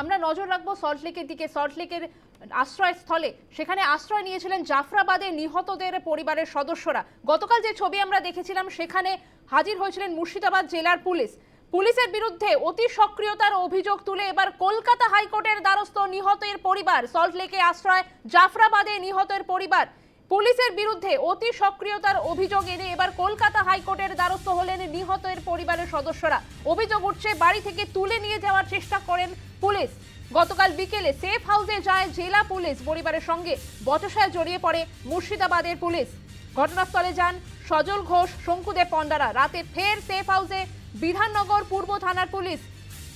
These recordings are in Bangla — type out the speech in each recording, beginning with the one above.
আমরা নজর রাখব সল্টলেকের দিকে। সল্টলেকের আশ্রয়স্থলে সেখানে আশ্রয় নিয়েছিলেন জাফরাবাদে নিহতদের পরিবারের সদস্যরা। গতকাল যে ছবি আমরা দেখেছিলাম, সেখানে হাজির হয়েছিলেন মুর্শিদাবাদ জেলার পুলিশ। পুলিশের বিরুদ্ধে অতি সক্রিয়তার অভিযোগ তুলে এবার কলকাতা হাইকোর্টের দ্বারস্থ নিহতের পরিবার সল্টলেকে আশ্রয়, জাফরাবাদে নিহতের পরিবার। পুলিশের বিরুদ্ধে অতি সক্রিয়তার অভিযোগ এনে এবার কলকাতা হাইকোর্টের দ্বারস্থ হলেন নিহতের পরিবারের সদস্যরা। অভিযোগ উঠছে, বাড়ি থেকে তুলে নিয়ে যাওয়ার চেষ্টা করেন পুলিশ। গতকাল বিকেলে সেফ হাউসে যায় জেলা পুলিশ পরিবারের সঙ্গে। বচসায় জড়িয়ে পড়ে মুর্শিদাবাদের পুলিশ। ঘটনাস্থলে যান সজল ঘোষ, শঙ্কুদেব পণ্ডারা। রাতে ফের সেফ হাউসে বিধাননগর পূর্ব থানার পুলিশ।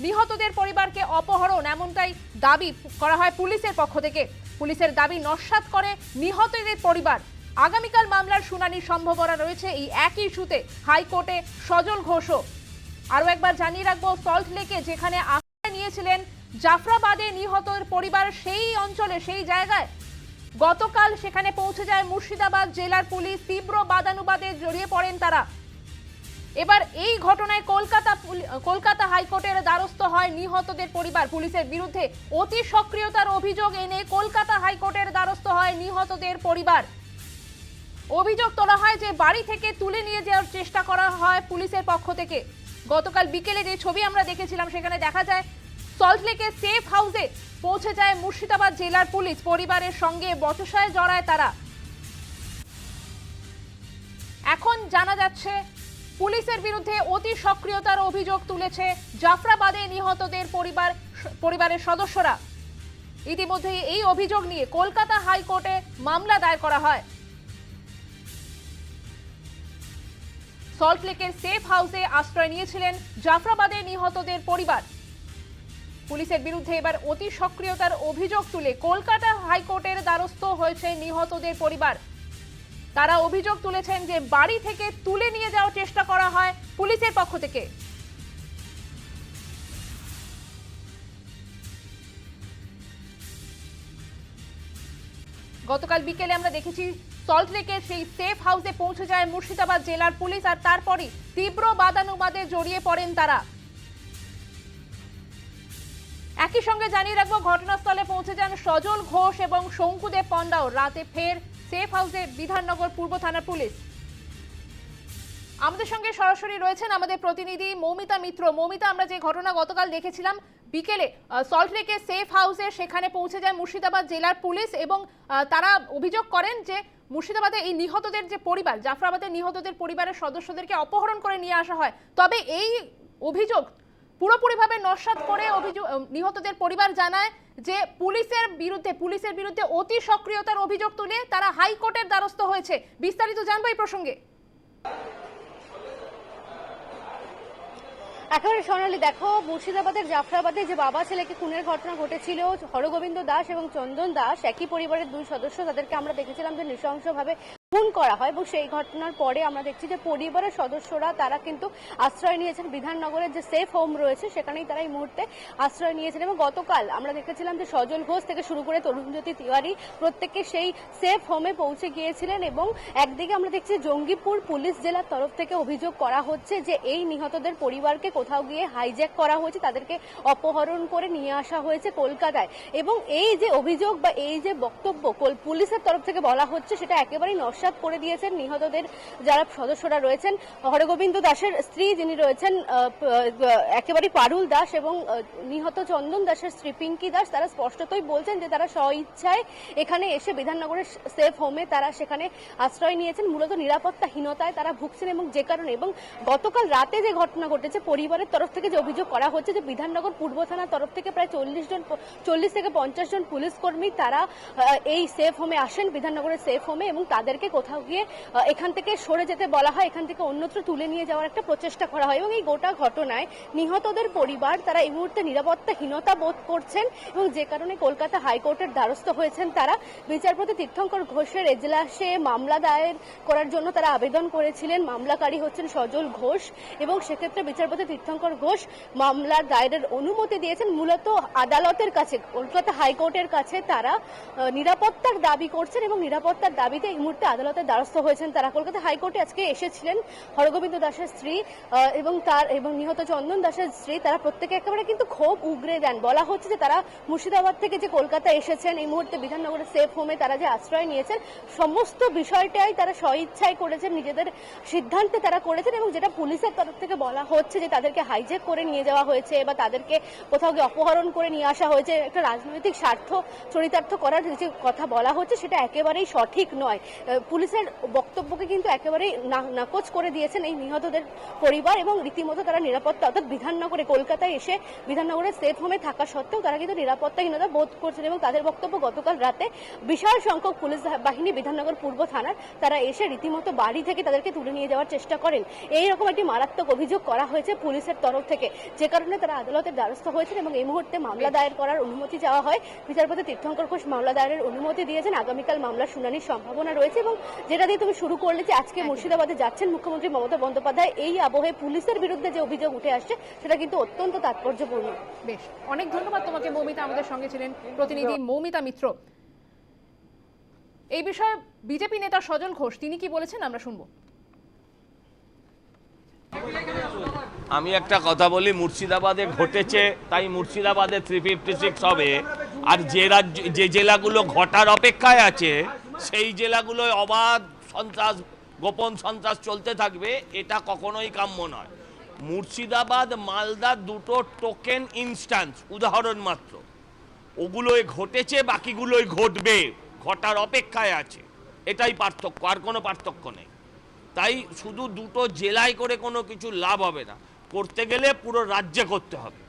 নিহতদের পরিবারকে অপহরণ এমনটাই দাবি করা হয় পুলিশের পক্ষ থেকে। পুলিশের দাবি নস্যাৎ করে নিহতদের পরিবার। আগামীকাল মামলার শুনানির সম্ভাবনা রয়েছে এই একই ইস্যুতে। হাইকোর্টে সজল ঘোষও। আরও একবার জানিয়ে রাখব, সল্ট লেকে যেখানে আশ্রয় নিয়েছিলেন জাফরাবাদে নিহতের পরিবার, সেই অঞ্চলে, সেই জায়গায়। গতকাল সেখানে পৌঁছে যায় মুর্শিদাবাদ জেলার পুলিশ। তীব্র বাদানুবাদে জড়িয়ে পড়েন তারা। এবার এই ঘটনায় কলকাতা কলকাতা হাইকোর্টের দ্বারস্থ হয় নিহতদের পরিবার। পুলিশের বিরুদ্ধে অতি সক্রিয়তার অভিযোগ এনে কলকাতা হাইকোর্টের দ্বারস্থ হয় নিহতদের পরিবার। অভিযোগ তোলা হয় যে বাড়ি থেকে তুলে নিয়ে যাওয়ার চেষ্টা করা হয় পুলিশের পক্ষ থেকে। গতকাল বিকেলে যে ছবি আমরা দেখেছিলাম, সেখানে দেখা যায় সল্টলেকের সেফ হাউসে পৌঁছে যায় মুর্শিদাবাদ জেলার পুলিশ। পরিবারের সঙ্গে বচসায় জড়ায় তারা। এখন জানা যাচ্ছে পুলিশের বিরুদ্ধে অতি সক্রিয়তার অভিযোগ তুলেছে জাফরাবাদে নিহতদের পরিবার, পরিবারের সদস্যরা। ইতিমধ্যে এই অভিযোগ নিয়ে কলকাতা হাইকোর্টে মামলা দায়ের করা হয়। সল্টলেকের সেফ হাউসে আশ্রয় নিয়েছিলেন জাফরাবাদে নিহতদের পরিবার। পুলিশের বিরুদ্ধে এবার অতি সক্রিয়তার অভিযোগ তুলে কলকাতা হাইকোর্টের দ্বারস্থ হয়েছে নিহতদের পরিবার। তারা অভিযোগ তুলেছেন যে বাড়ি থেকে তুলে নিয়ে যাওয়ার চেষ্টা করা হয় পুলিশের পক্ষ থেকে। গতকাল বিকেলে আমরা দেখেছি সল্টলেকের সেই সেফ হাউসে পৌঁছে যায় মুর্শিদাবাদ জেলার পুলিশ আর তারপরই তীব্র বাদানুবাদে জড়িয়ে পড়েন তারা। একই সঙ্গে জানিয়ে রাখব, ঘটনাস্থলে পৌঁছে যান সজল ঘোষ এবং শঙ্কুদেব পণ্ডাও। রাতে ফের সেফ হাউসে বিধাননগর পূর্ব থানার পুলিশ। আমাদের সঙ্গে সরাসরি রয়েছেন আমাদের প্রতিনিধি মৌমিতা মিত্র। মৌমিতা, আমরা যে ঘটনা গতকাল দেখেছিলাম, বিকেলে সল্টলেকের সেফ হাউসে সেখানে পৌঁছে যায় মুর্শিদাবাদ জেলার পুলিশ এবং তারা অভিযোগ করেন যে মুর্শিদাবাদে এই নিহতদের যে পরিবার জাফরাবাদের নিহতদের পরিবারের সদস্যদেরকে অপহরণ করে নিয়ে আসা হয়। তবে এই অভিযোগ পুরোপুরিভাবে নস্যাৎ করে অভিযোগ নিহতদের পরিবার জানায় যে পুলিশের বিরুদ্ধে পুলিশের বিরুদ্ধে অতি সক্রিয়তার অভিযোগ তুলে তারা হাইকোর্টের দ্বারস্থ হয়েছে। বিস্তারিত জানব এই প্রসঙ্গে। একেবারে সোনালি, দেখো, মুর্শিদাবাদের জাফরাবাদে যে বাবা ছেলেকে খুনের ঘটনা ঘটেছিল, হরগোবিন্দ দাস এবং চন্দন দাস, একই পরিবারের দুই সদস্য, তাদেরকে আমরা দেখেছিলাম যে নৃশংসভাবে খুন করা হয় এবং সেই ঘটনার পরে আমরা দেখছি যে পরিবারের সদস্যরা, তারা কিন্তু আশ্রয় নিয়েছেন। বিধাননগরের যে সেফ হোম রয়েছে, সেখানেই তারা এই মুহূর্তে আশ্রয় নিয়েছেন এবং গতকাল আমরা দেখেছিলাম যে সজল ঘোষ থেকে শুরু করে তরুণজ্যোতি তিওয়ারি প্রত্যেককে সেই সেফ হোমে পৌঁছে গিয়েছিলেন এবং একদিকে আমরা দেখছি জঙ্গিপুর পুলিশ জেলার তরফ থেকে অভিযোগ করা হচ্ছে যে এই নিহতদের পরিবারকে কোথাও গিয়ে হাইজ্যাক করা হয়েছে, তাদেরকে অপহরণ করে নিয়ে আসা হয়েছে কলকাতায়। এবং এই যে অভিযোগ বা এই যে বক্তব্য পুলিশের তরফ থেকে বলা হচ্ছে, সেটা একেবারেই নস্যাৎ করে দিয়েছেন নিহতদের যারা সদস্যরা রয়েছেন। হরগোবিন্দ দাসের স্ত্রী যিনি রয়েছেন একেবারেই পারুল দাস এবং নিহত চন্দন দাসের স্ত্রী পিঙ্কি দাস, তারা স্পষ্টতই বলছেন যে তারা স্বইচ্ছায় এখানে এসে বিধাননগরের সেফ হোমে তারা সেখানে আশ্রয় নিয়েছেন। মূলত নিরাপত্তাহীনতায় তারা ভুগছেন এবং যে কারণে এবং গতকাল রাতে যে ঘটনা ঘটেছে, পরিবারের তরফ থেকে যে অভিযোগ করা হচ্ছে যে বিধাননগর পূর্ব থানার তরফ থেকে প্রায় চল্লিশ জন, চল্লিশ থেকে পঞ্চাশ জন পুলিশ কর্মী তারা এই সেফ হোমে আসেন, বিধাননগরের সেফ হোমে এবং তাদেরকে কোথাও গিয়ে এখান থেকে সরে যেতে বলা হয়, এখান থেকে অন্যত্র তুলে নিয়ে যাওয়ার একটা প্রচেষ্টা করা হয় এবং এই গোটা ঘটনায় নিহতদের পরিবার তারা এই মুহূর্তে নিরাপত্তাহীনতা বোধ করছেন এবং যে কারণে কলকাতা হাইকোর্টের দ্বারস্থ হয়েছেন তারা। বিচারপতি তীর্থঙ্কর ঘোষের এজলাসে মামলা দায়ের করার জন্য তারা আবেদন করেছিলেন। মামলাকারী হচ্ছেন সজল ঘোষ এবং সেক্ষেত্রে বিচারপতি তীর্থঙ্কর ঘোষ মামলার দায়েরের অনুমতি দিয়েছেন। মূলত আদালতের কাছে, কলকাতা হাইকোর্টের কাছে তারা নিরাপত্তার দাবি করছেন এবং নিরাপত্তার দাবিতে এই মুহূর্তে আদালতের দ্বারস্থ হয়েছেন তারা। কলকাতা হাইকোর্টে আজকে এসেছিলেন হরগোবিন্দ দাসের স্ত্রী এবং তার এবং নিহত চন্দন দাসের স্ত্রী, তারা প্রত্যেকে একেবারে কিন্তু ক্ষোভ উগরে দেন। বলা হচ্ছে যে তারা মুর্শিদাবাদ থেকে যে কলকাতা এসেছেন, এই মুহূর্তে বিধাননগরের সেফ হোমে তারা যে আশ্রয় নিয়েছেন, সমস্ত বিষয়টাই তারা স্বইচ্ছায় করেছেন, নিজেদের সিদ্ধান্তে তারা করেছেন, এবং যেটা পুলিশের তরফ থেকে বলা হচ্ছে যে তাদেরকে হাইজেক করে নিয়ে যাওয়া হয়েছে, বা তাদেরকে কোথাও গিয়ে অপহরণ করে নিয়ে আসা হয়েছে, একটা রাজনৈতিক স্বার্থ, চরিতার্থ করার যে কথা বলা হচ্ছে, সেটা একেবারেই সঠিক নয়। পুলিশের বক্তব্যকে কিন্তু একেবারেই নাকচ করে দিয়েছেন এই নিহতদের পরিবার এবং রীতিমতো তারা নিরাপত্তা অর্থাৎ বিধাননগরে কলকাতায় এসে বিধাননগরের সেফ হোমে থাকা সত্ত্বেও তারা কিন্তু নিরাপত্তাহীনতা বোধ করছেন এবং তাদের বক্তব্য গতকাল রাতে বিশাল সংখ্যক পুলিশ বাহিনী বিধাননগর পূর্ব থানার তারা এসে রীতিমতো বাড়ি থেকে তাদেরকে তুলে নিয়ে যাওয়ার চেষ্টা করেন। এই রকম একটি মারাত্মক অভিযোগ করা হয়েছে পুলিশের তরফ থেকে। যে কারণে তারা আদালতের দ্বারস্থ হয়েছেন এবং এই মুহূর্তে মামলা দায়ের করার অনুমতি চাওয়া হয়। বিচারপতি তীর্থঙ্কর ঘোষ মামলা দায়েরের অনুমতি দিয়েছেন। আগামীকাল মামলার শুনানির সম্ভাবনা রয়েছে এবং যেটা দিয়ে তুমি শুরু করলে যে আজকে মুর্শিদাবাদে যাচ্ছেন মুখ্যমন্ত্রী মমতা বন্দ্যোপাধ্যায় এই আবহে পুলিশের বিরুদ্ধে যে অভিযোগ উঠে আসছে সেটা কিন্তু অত্যন্ত তাৎপর্যপূর্ণ। বেশ অনেক ধন্যবাদ তোমাকে মৌমিতা আমাদের সঙ্গে ছিলেন প্রতিনিধি মৌমিতা মিত্র। এই বিষয়ে বিজেপি নেতা সজল ঘোষ তিনি কি বলেছেন আমরা শুনব। আমি একটা কথা বলি মুর্শিদাবাদে ঘটেছে তাই মুর্শিদাবাদে থ্রি ফিফটি সিক্স হবে। আর যে রাজ্য যে জেলাগুলো ঘটার অপেক্ষায় আছে সেই জেলাগুলোয় অবাধ সন্ত্রাস, গোপন সন্ত্রাস চলতে থাকবে, এটা কখনোই কাম্য নয়। মুর্শিদাবাদ, মালদা দুটো টোকেন ইনস্ট্যান্স উদাহরণ মাত্র। ওগুলোই ঘটেছে বাকিগুলোই ঘটবে, ঘটার অপেক্ষায় আছে। এটাই পার্থক্য, আর কোনো পার্থক্য নেই। তাই শুধু দুটো জেলায় করে কোনো কিছু লাভ হবে না। করতে গেলে পুরো রাজ্যে করতে হবে।